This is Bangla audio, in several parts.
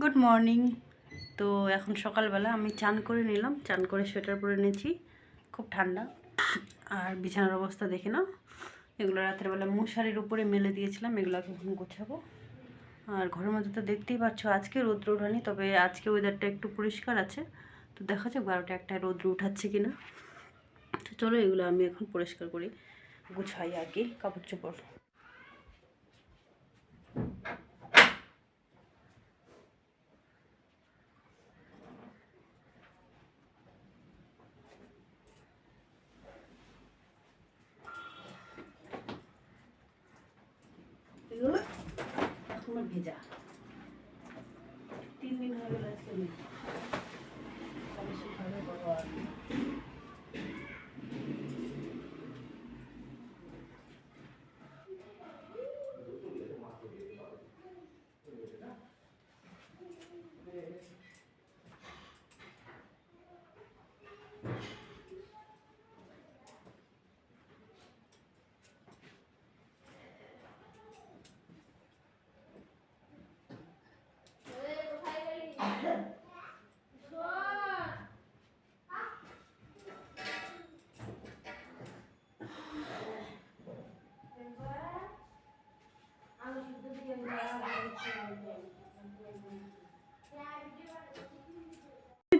গুড মর্নিং তো এখন সকালবেলা আমি চান করে নিলাম। চান করে সোয়েটার পরে নিয়েছি। খুব ঠান্ডা। আর বিছানার অবস্থা দেখে নাও। এগুলো রাতের বেলা মশারির উপরে মেলে দিয়েছিলাম। এগুলোকে এখন গোছাবো। আর ঘরের মধ্যে তো দেখতেই পাচ্ছ, আজকে রৌদ্র ওঠানি, তবে আজকে ওয়েদারটা একটু পরিষ্কার আছে। তো দেখা যাক বারোটা একটা রৌদ্র উঠাচ্ছে কি না তো চলো এগুলো আমি এখন পরিষ্কার করি। গুছাই আগে কাপড় চোপড়। এগুলো এখনও ভেজা। তিন দিন হয়ে গেল আজকে নেই কবে শুকাবে বড় আর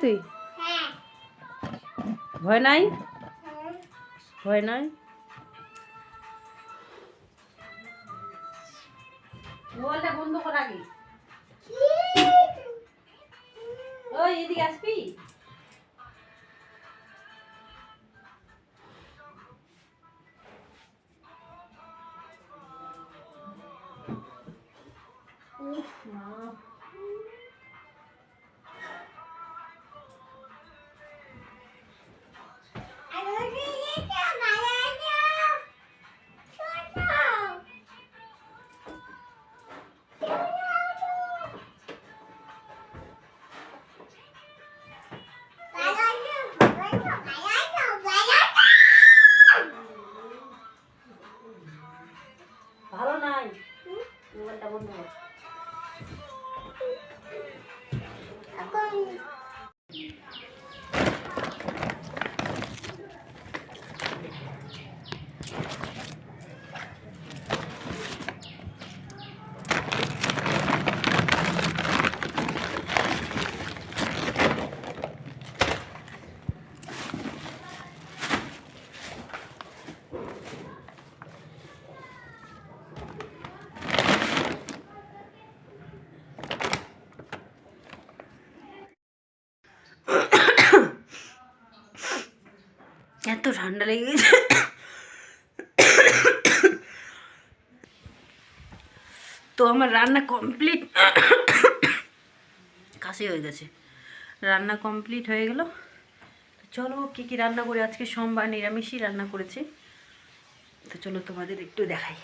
তুই? ভয় নাই? ভয় নাই? মোবাইলটা বন্ধ কর আগে। ওই এদিকে আসবি? ঠান্ডা লেগে গেছে। তো আমার রান্না কমপ্লিট কাশি হয়ে গেছে। রান্না কমপ্লিট হয়ে গেল। চলো, কী কী রান্না করে? আজকে সোমবার নিরামিষই রান্না করেছি। তো চলো তোমাদের একটু দেখাই।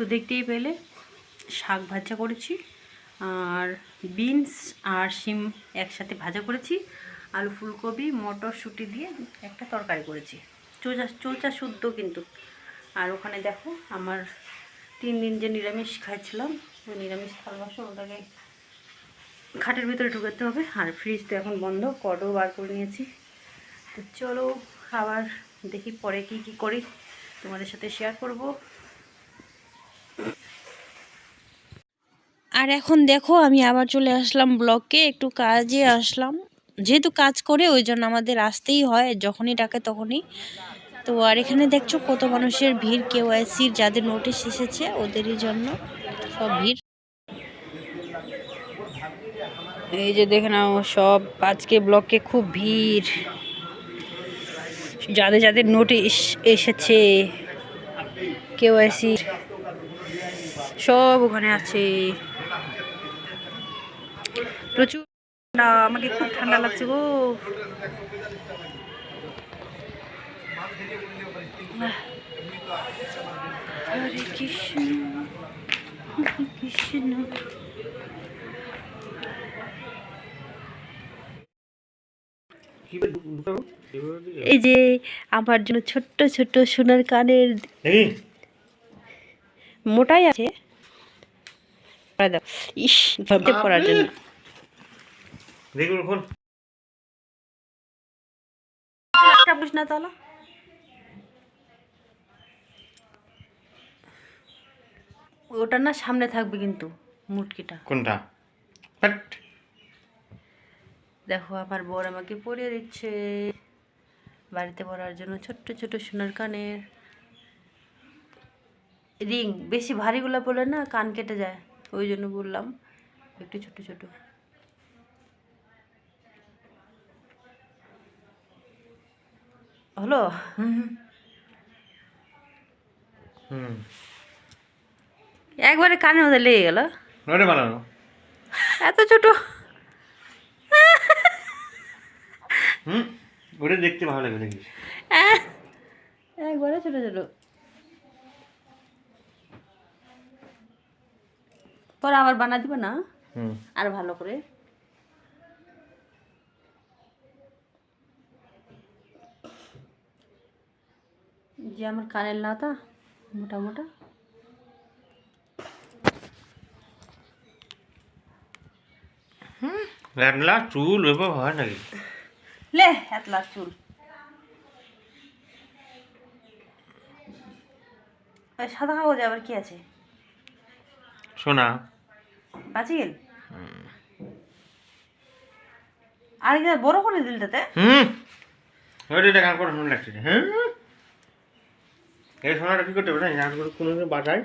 তো দেখতেই পেলে, শাক ভাজা করেছি, আর বিনস আর শিম একসাথে ভাজা করেছি, আলু ফুলকপি, মটরশুঁটি দিয়ে একটা তরকারি করেছি। চোচা চোচা শুদ্ধ কিন্তু। আর ওখানে দেখো, আমার তিন দিন যে নিরামিষ খাইছিলাম, ওই নিরামিষ থাল ওটাকে খাটের ভিতরে ঢুকাতে হবে। আর ফ্রিজ তো এখন বন্ধ কডও বার করে নিয়েছি। তো চলো আবার দেখি পরে কি কি করি। তোমাদের সাথে শেয়ার করব। আর এখন দেখো, আমি আবার চলে আসলাম ব্লকে, একটু কাজে আসলাম। যেহেতু কাজ করে, ওই জন্য আমাদের আসতেই হয়, যখনই ডাকে তখনই। তো আর এখানে দেখছ কত মানুষের ভিড়, কেওয়াইসির যাদের নোটিশ এসেছে, ওদেরই জন্য সব ভিড়। এই যে দেখে নাও সব, আজকে ব্লকে খুব ভিড়। যাদের যাদের নোটিশ এসেছে কেওয়াইসি সব ওখানে আছে। প্রচুর ঠান্ডা আমাকে খুব ঠান্ডা লাগছে গো। হরে কৃষ্ণ হরে কৃষ্ণ। এই যে আমার জন্য ছোট্ট ছোট্ট সোনার কানের মোটাই আছে। ইস ভাবতে পড়ার জন্য। দেখি ওর খোল বুঝ না তাহলে। ওটা না সামনে থাকবে কিন্তু মুটকিটা। কোনটা? দেখো আমার বর আমাকে পরিয়ে দিচ্ছে। বাড়িতে পরার জন্য ছোট্ট ছোট সোনার কানের রিং। বেশি ভারীগুলো পড়লে না কান কেটে যায়। ওই জন্য বললাম একটু ছোট ছোট হলো? হুম একবারে কানের মধ্যে লেগে গেল। বানানো। এত ছোট। হুম ওটা দেখতে ভালো লাগে দেখিস। একবারে ছোট ছোট। পরে আবার বানা দিব না? হুম। আর ভালো করে। যে আমার কানের লাতা মোটা মোটা ল্যাডলা চুল ওইভাবে হয় নাকি? লে এত লাখ চুল সাদা কাগজে আবার কি আছে? সোনা। বাঁচি গেল আর বড় করে দিল তাতে? হুম। ওইটা করে শোনা লাগছে। হ্যাঁ এই সোনাটা কি করতে হবে না? কোনো বাজায়